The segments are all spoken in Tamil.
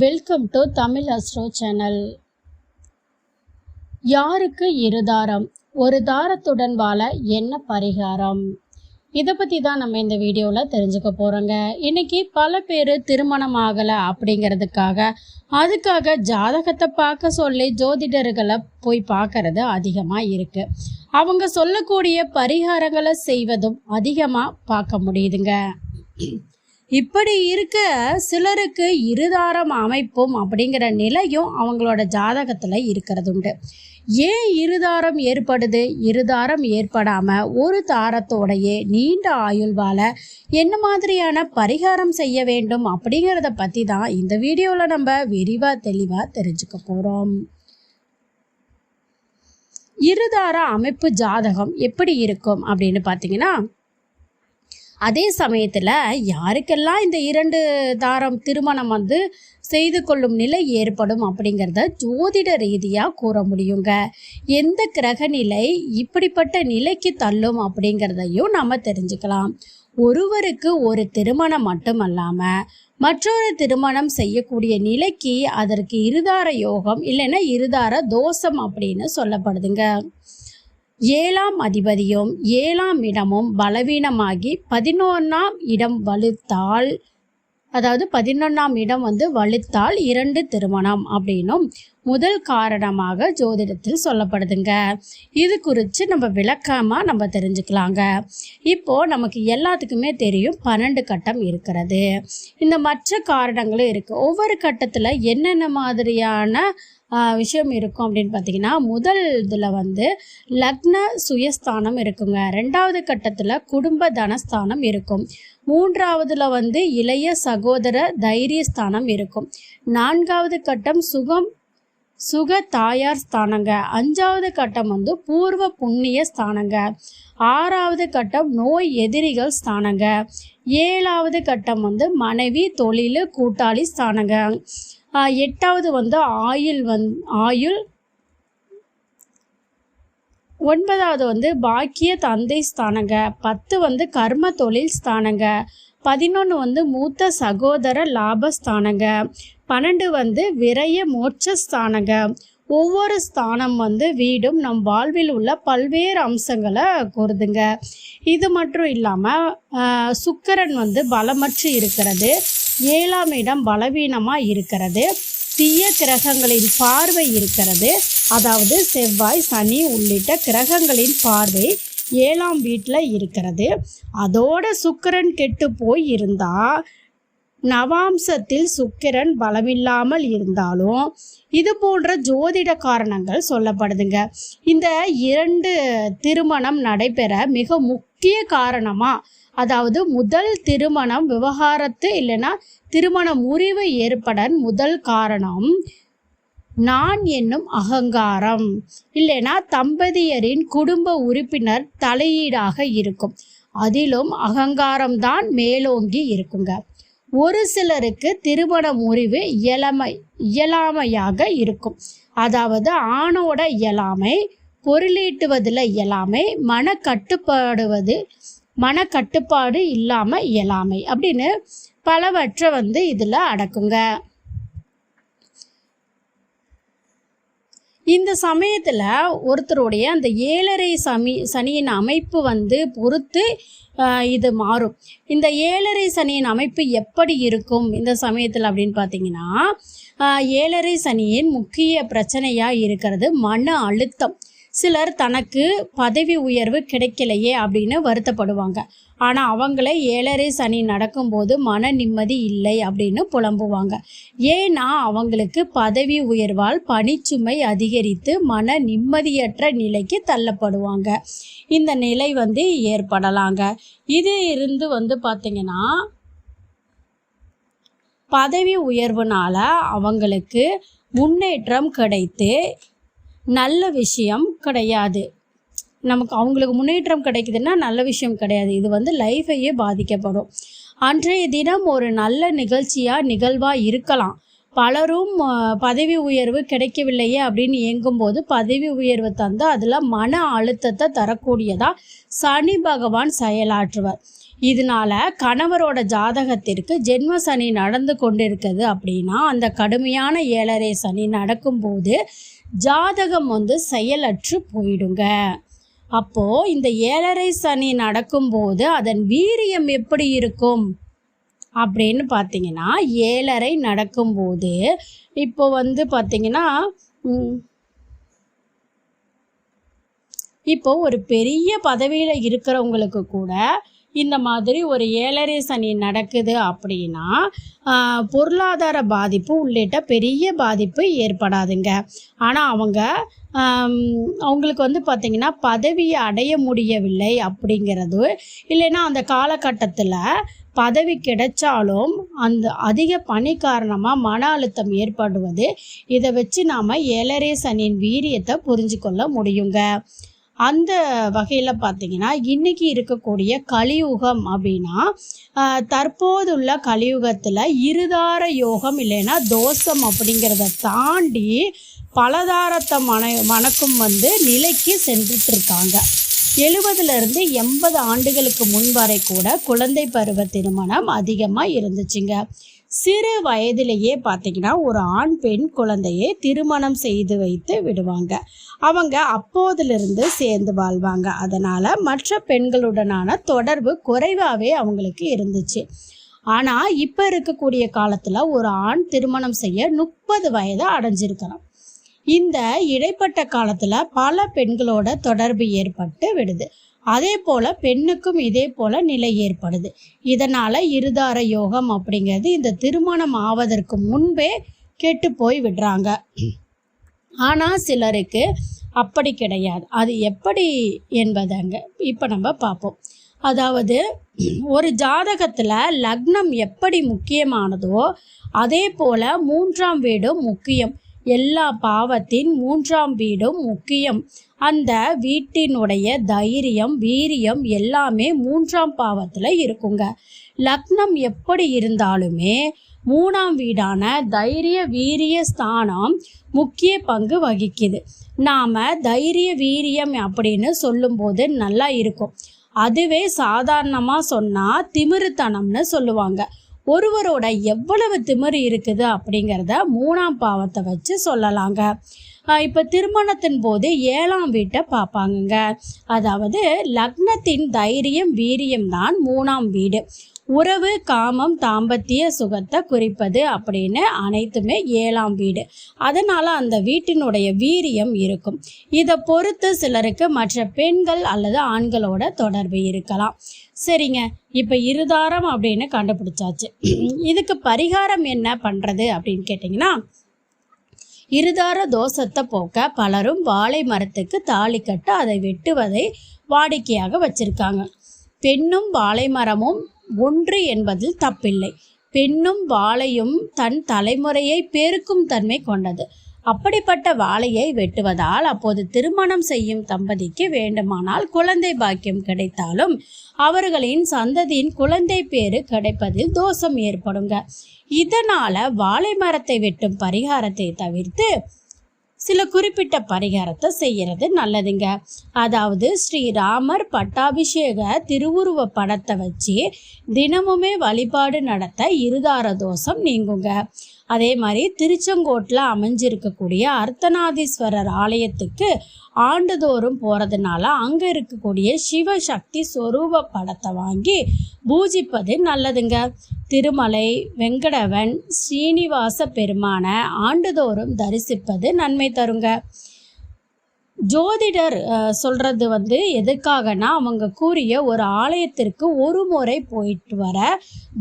Welcome to Tamil astro channel யாருக்கு இருதாரம் ஒரு தாரத்துடன் வாழ என்ன பரிகாரம்? இதை பற்றி தான் நம்ம இந்த வீடியோவில் தெரிஞ்சுக்க போகிறோங்க இன்னைக்கு பல பேர் திருமணம் ஆகலை அப்படிங்கிறதுக்காக அதுக்காக ஜாதகத்தை பார்க்க சொல்லி ஜோதிடர்களை போய் பார்க்கறது அதிகமாக இருக்குது அவங்க சொல்லக்கூடிய பரிகாரங்களை செய்வதும் அதிகமாக பார்க்க முடியுதுங்க. இப்படி இருக்க சிலருக்கு இருதாரம் அமைப்பும் அப்படிங்கிற நிலையும் அவங்களோட ஜாதகத்தில் இருக்கிறது உண்டு. ஏன் இருதாரம் ஏற்படுது? இருதாரம் ஏற்படாமல் ஒரு தாரத்தோடையே நீண்ட ஆயுள் வாழ என்ன மாதிரியான பரிகாரம் செய்ய வேண்டும் அப்படிங்கிறத பற்றி தான் இந்த வீடியோவில் நம்ம விரிவாக தெளிவாக தெரிஞ்சுக்க போகிறோம் இருதார அமைப்பு ஜாதகம் எப்படி இருக்கும் அப்படின்னு பார்த்தீங்கன்னா அதே சமயத்தில் யாருக்கெல்லாம் இந்த இரண்டு தாரம் திருமணம் வந்து செய்து கொள்ளும் நிலை ஏற்படும் அப்படிங்கிறத ஜோதிட ரீதியாக கூற முடியுங்க. எந்த கிரக நிலை இப்படிப்பட்ட நிலைக்கு தள்ளும் அப்படிங்கிறதையும் நம்ம தெரிஞ்சுக்கலாம். ஒருவருக்கு ஒரு திருமணம் மட்டுமல்லாமல் மற்றொரு திருமணம் செய்யக்கூடிய நிலைக்கு அதற்கு இருதார யோகம் இல்லைன்னா இருதார தோஷம் அப்படின்னு சொல்லப்படுதுங்க. ஏழாம் அதிபதியும் ஏழாம் இடமும் பலவீனமாகி பதினொன்றாம் இடம் வலுத்தால் அதாவது பதினொன்றாம் இடம் வந்து வலுத்தால் இரண்டு திருமணம் அப்படின்னும் முதல் காரணமாக ஜோதிடத்தில் சொல்லப்படுதுங்க. இது குறித்து நம்ம விளக்கமாக நம்ம தெரிஞ்சுக்கலாங்க. இப்போது நமக்கு எல்லாத்துக்குமே தெரியும் பன்னெண்டு கட்டம் இருக்கிறது. இந்த மற்ற காரணங்களும் இருக்குது ஒவ்வொரு கட்டத்தில் என்னென்ன மாதிரியான விஷயம் இருக்கும் அப்படின்னு பார்த்தீங்கன்னா முதல் இதில் வந்து லக்ன சுயஸ்தானம் இருக்குங்க. ரெண்டாவது கட்டத்தில் குடும்ப தனஸ்தானம் இருக்கும். மூன்றாவதுல வந்து இளைய சகோதர தைரியஸ்தானம் இருக்கும். நான்காவது கட்டம் சுகம் சுக தாயார் ஸ்தானங்க. அஞ்சாவது கட்டம் வந்து பூர்வ புண்ணிய ஸ்தானங்க. ஆறாவது கட்டம் நோய் எதிரிகள் ஸ்தானங்க. ஏழாவது கட்டம் வந்து மனைவி தொழில் கூட்டாளி ஸ்தானங்க. எட்டாவது வந்து ஆயுள் வந் ஆயுள். ஒன்பதாவது வந்து பாக்கிய தந்தை ஸ்தானங்க. பத்து வந்து கர்ம தொழில் ஸ்தானங்க. பதினொன்று வந்து மூத்த சகோதர லாபஸ்தானங்க பன்னெண்டு வந்து விரய மோட்ச ஸ்தானங்க. ஒவ்வொரு ஸ்தானம் வந்து வீடும் நம் வாழ்வில் உள்ள பல்வேறு அம்சங்களை கூறுதுங்க. இது மட்டும் இல்லாமல் சுக்கரன் வந்து பலமற்று இருக்கிறது. ஏழாம் இடம் பலவீனமாக இருக்கிறது. தீய கிரகங்களின் பார்வை இருக்கிறது. அதாவது செவ்வாய் சனி உள்ளிட்ட கிரகங்களின் பார்வை ஏழாம் வீட்டில் இருக்கிறது. அதோட சுக்கரன் கெட்டு போய் இருந்தால் நவாம்சத்தில் சுக்கிரன் பலமில்லாமல் இருந்தாலும் இது போன்ற ஜோதிட காரணங்கள் சொல்லப்படுதுங்க. இந்த இரண்டு திருமணம் நடைபெற மிக முக்கிய காரணமாக அதாவது முதல் திருமணம் விவகாரத்து இல்லைன்னா திருமண முறிவு ஏற்பட முதல் காரணம் நான் என்னும் அகங்காரம். இல்லைனா தம்பதியரின் குடும்ப உறுப்பினர் தலையீடாக இருக்கும். அதிலும் அகங்காரம்தான் மேலோங்கி இருக்குங்க. ஒரு சிலருக்கு திருமண முறிவு இயலமை இயலாமையாக இருக்கும். அதாவது ஆணோட இயலாமை பொருளீட்டுவதில் இயலாமை மன கட்டுப்பாடுவது மனக்கட்டுப்பாடு இல்லாமல் இயலாமை அப்படின்னு பலவற்றை வந்து இதில் அடக்குங்க. இந்த சமயத்தில் ஒருத்தருடைய அந்த ஏழரை சமி சனியின் அமைப்பு வந்து பொறுத்து இது மாறும். இந்த ஏழரை சனியின் அமைப்பு எப்படி இருக்கும் இந்த சமயத்தில் அப்படின்னு பார்த்தீங்கன்னா ஏழரை சனியின் முக்கிய பிரச்சனையாக இருக்கிறது மன அழுத்தம். சிலர் தனக்கு பதவி உயர்வு கிடைக்கலையே அப்படின்னு வருத்தப்படுவாங்க. ஆனால் அவங்களே ஏழரை சனி நடக்கும்போது மன நிம்மதி இல்லை அப்படின்னு புலம்புவாங்க. ஏன்னா அவங்களுக்கு பதவி உயர்வால் பணிச்சுமை அதிகரித்து மன நிம்மதியற்ற நிலைக்கு தள்ளப்படுவாங்க. இந்த நிலை வந்து ஏற்படலாங்க. இது இருந்து வந்து பார்த்திங்கன்னா பதவி உயர்வுனால அவங்களுக்கு முன்னேற்றம் கிடைத்து நல்ல விஷயம் கிடையாது. நமக்கு அவங்களுக்கு முன்னேற்றம் கிடைக்குதுன்னா நல்ல விஷயம் கிடையாது. இது வந்து லைஃபையே பாதிக்கப்படும். அன்றைய தினம் ஒரு நல்ல நிகழ்ச்சியாக நிகழ்வாக இருக்கலாம். பலரும் பதவி உயர்வு கிடைக்கவில்லையே அப்படின்னு இயங்கும்போது பதவி உயர்வு தந்து அதில் மன அழுத்தத்தை தரக்கூடியதாக சனி பகவான் செயலாற்றுவார். இதனால கணவரோட ஜாதகத்திற்கு ஜென்ம சனி நடந்து கொண்டிருக்குது அப்படின்னா அந்த கடுமையான ஏழரை சனி நடக்கும்போது ஜாதகம் வந்து செயலற்று போயிடுங்க. அப்போ இந்த ஏழரை சனி நடக்கும்போது அதன் வீரியம் எப்படி இருக்கும்? அப்படின்னு பார்த்தீங்கன்னா ஏழரை நடக்கும்போது இப்போ வந்து பார்த்தீங்கன்னா இப்போ ஒரு பெரிய பதவியில் இருக்கிறவங்களுக்கு கூட இந்த மாதிரி ஒரு ஏழரை சனி நடக்குது அப்படின்னா பொருளாதார பாதிப்பு உள்ளிட்ட பெரிய பாதிப்பு ஏற்படாதுங்க. ஆனால் அவங்க அவங்களுக்கு வந்து பார்த்திங்கன்னா பதவியை அடைய முடியவில்லை அப்படிங்கிறது இல்லைன்னா அந்த காலகட்டத்தில் பதவி கிடைச்சாலும் அந்த அதிக பணி காரணமாக மன அழுத்தம் ஏற்படுவது இதை வச்சு நாம் ஏழரை சனியின் வீரியத்தை புரிஞ்சு கொள்ள முடியுங்க. அந்த வகையில் பார்த்தீங்கன்னா இன்றைக்கி இருக்கக்கூடிய கலியுகம் அப்படின்னா தற்போதுள்ள கலியுகத்தில் இருதார யோகம் இல்லைன்னா தோஷம் அப்படிங்கிறத தாண்டி பலதாரத்தை மன மணக்கும் வந்து நிலைக்கு சென்றுட்டு இருக்காங்க எழுபதுலேருந்து எண்பது ஆண்டுகளுக்கு முன் வரை கூட குழந்தை பருவ திருமணம் அதிகமாக இருந்துச்சுங்க. சிறு வயதிலேயே பார்த்தீங்கன்னா ஒரு ஆண் பெண் குழந்தையை திருமணம் செய்து வைத்து விடுவாங்க. அவங்க அப்போதிலிருந்து சேர்ந்து வாழ்வாங்க. அதனால் மற்ற பெண்களுடனான தொடர்பு குறைவாகவே அவங்களுக்கு இருந்துச்சு. ஆனால் இப்போ இருக்கக்கூடிய காலத்தில் ஒரு ஆண் திருமணம் செய்ய முப்பது வயதை அடைஞ்சிருக்கலாம் இந்த இடைப்பட்ட காலத்தில் பல பெண்களோட தொடர்பு ஏற்பட்டு விடுது. அதே போல் பெண்ணுக்கும் இதே போல் நிலை ஏற்படுது. இதனால் இருதார யோகம் அப்படிங்கிறது இந்த திருமணம் ஆவதற்கு முன்பே கெட்டு போய் விடுறாங்க. ஆனால் சிலருக்கு அப்படி கிடையாது. அது எப்படி என்பதங்க இப்போ நம்ம பார்ப்போம். அதாவது ஒரு ஜாதகத்தில் லக்னம் எப்படி முக்கியமானதோ அதே போல் மூன்றாம் வீடும் முக்கியம். எல்லா பாவத்தின் மூன்றாம் வீடும் முக்கியம். அந்த வீட்டினுடைய தைரியம் வீரியம் எல்லாமே மூன்றாம் பாவத்தில் இருக்குங்க. லக்னம் எப்படி இருந்தாலுமே மூணாம் வீடான தைரிய வீரிய ஸ்தானம் முக்கிய பங்கு வகிக்குது. நாம் தைரிய வீரியம் அப்படின்னு சொல்லும்போது நல்லா இருக்கும். அதுவே சாதாரணமாக சொன்னால் திமிருத்தனம்னு சொல்லுவாங்க. ஒருவரோட எவ்வளவு திமிரு இருக்குது அப்படிங்கிறத மூணாம் பாவத்தை வச்சு சொல்லலாங்க. இப்போ திருமணத்தின் போது ஏழாம் வீட்டை பார்ப்பாங்கங்க. அதாவது லக்னத்தின் தைரியம் வீரியம் தான் மூணாம் வீடு. உறவு காமம் தாம்பத்திய சுகத்தை குறிப்பது அப்படின்னு அனைத்துமே ஏழாம் வீடு. அதனால் அந்த வீட்டினுடைய வீரியம் இருக்கும். இதை பொறுத்து சிலருக்கு மற்ற பெண்கள் அல்லது ஆண்களோட தொடர்பு இருக்கலாம். சரிங்க. இப்போ இருதாரம் அப்படின்னு கண்டுபிடிச்சாச்சு. இதுக்கு பரிகாரம் என்ன பண்ணுறது அப்படின்னு கேட்டிங்கன்னா இருதார தோஷத்தை போக்க பலரும் வாழை மரத்துக்கு தாலி கட்டு அதை வெட்டுவதை வாடிக்கையாக வச்சிருக்காங்க. பெண்ணும் வாழை மரமும் ஒன்று என்பதில் தப்பில்லை. பெண்ணும் வாழையும் தன் தலைமுறையை பெருக்கும் தன்மை கொண்டது. அப்படிப்பட்ட வாழையை வெட்டுவதால் அப்போது திருமணம் செய்யும் தம்பதிக்கு வேண்டுமானால் குழந்தை பாக்கியம் கிடைத்தாலும் அவர்களின் சந்ததியின் குழந்தை பேரு கிடைப்பதில் தோஷம் ஏற்படுங்க. இதனால வாழை மரத்தை வெட்டும் பரிகாரத்தை தவிர்த்து சில குறிப்பிட்ட பரிகாரத்தை செய்யறது நல்லதுங்க. அதாவது ஸ்ரீராமர் பட்டாபிஷேக திருவுருவ படத்தை வச்சு தினமுமே வழிபாடு நடத்த இருதார தோஷம் நீங்குங்க. அதே மாதிரி திருச்செங்கோட்டில் அமைஞ்சிருக்கக்கூடிய அர்த்தநாதீஸ்வரர் ஆலயத்துக்கு ஆண்டுதோறும் போகிறதுனால அங்கே இருக்கக்கூடிய சிவசக்தி ஸ்வரூப படத்தை வாங்கி பூஜிப்பது நல்லதுங்க. திருமலை வெங்கடவன் ஸ்ரீனிவாச பெருமானை ஆண்டுதோறும் தரிசிப்பது நன்மை தருங்க. ஜோதிடர் சொல்கிறது வந்து எதுக்காகனா அவங்க கூறிய ஒரு ஆலயத்திற்கு ஒரு முறை போயிட்டு வர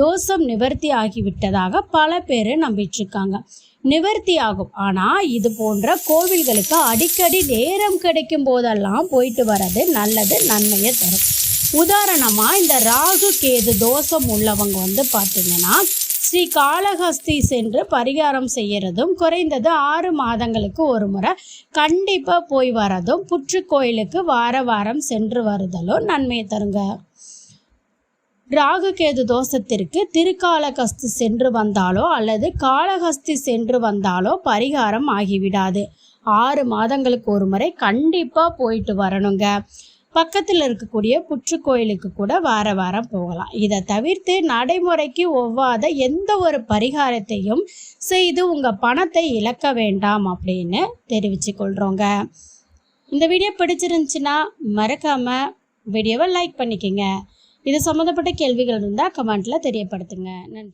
தோஷம் நிவர்த்தி ஆகிவிட்டதாக பல பேர் நம்பிட்டுருக்காங்க. நிவர்த்தி ஆகும். ஆனால் இது போன்ற கோவில்களுக்கு அடிக்கடி நேரம் கிடைக்கும் போதெல்லாம் போயிட்டு வர்றது நல்லது நன்மையை தரும். உதாரணமாக இந்த ராகு கேது தோஷம் உள்ளவங்க வந்து பார்த்தீங்கன்னா ஸ்ரீ காளஹஸ்தி சென்று பரிகாரம் செய்யறதும் குறைந்தது ஆறு மாதங்களுக்கு ஒரு முறை கண்டிப்பாக போய் வரதும் புற்று கோயிலுக்கு வார வாரம் சென்று வருதலும் நன்மை தருங்க. ராகுகேது தோஷத்திற்கு திருக்காலகஸ்தி சென்று வந்தாலோ அல்லது காளஹஸ்தி சென்று வந்தாலோ பரிகாரம் ஆகிவிடாது. ஆறு மாதங்களுக்கு ஒரு முறை கண்டிப்பாக போயிட்டு வரணுங்க. பக்கத்தில் இருக்கக்கூடிய புற்றுக்கோயிலுக்கு கூட வார வாரம் போகலாம். இதை தவிர்த்து நடைமுறைக்கு ஒவ்வாத எந்த ஒரு பரிகாரத்தையும் செய்து உங்கள் பணத்தை இழக்க வேண்டாம் அப்படின்னு தெரிவித்து கொள்கிறோங்க இந்த வீடியோ பிடிச்சிருந்துச்சுன்னா மறக்காமல் வீடியோவை லைக் பண்ணிக்கோங்க. இது சம்மந்தப்பட்ட கேள்விகள் இருந்தால் கமெண்ட்டில் தெரியப்படுத்துங்க. நன்றி.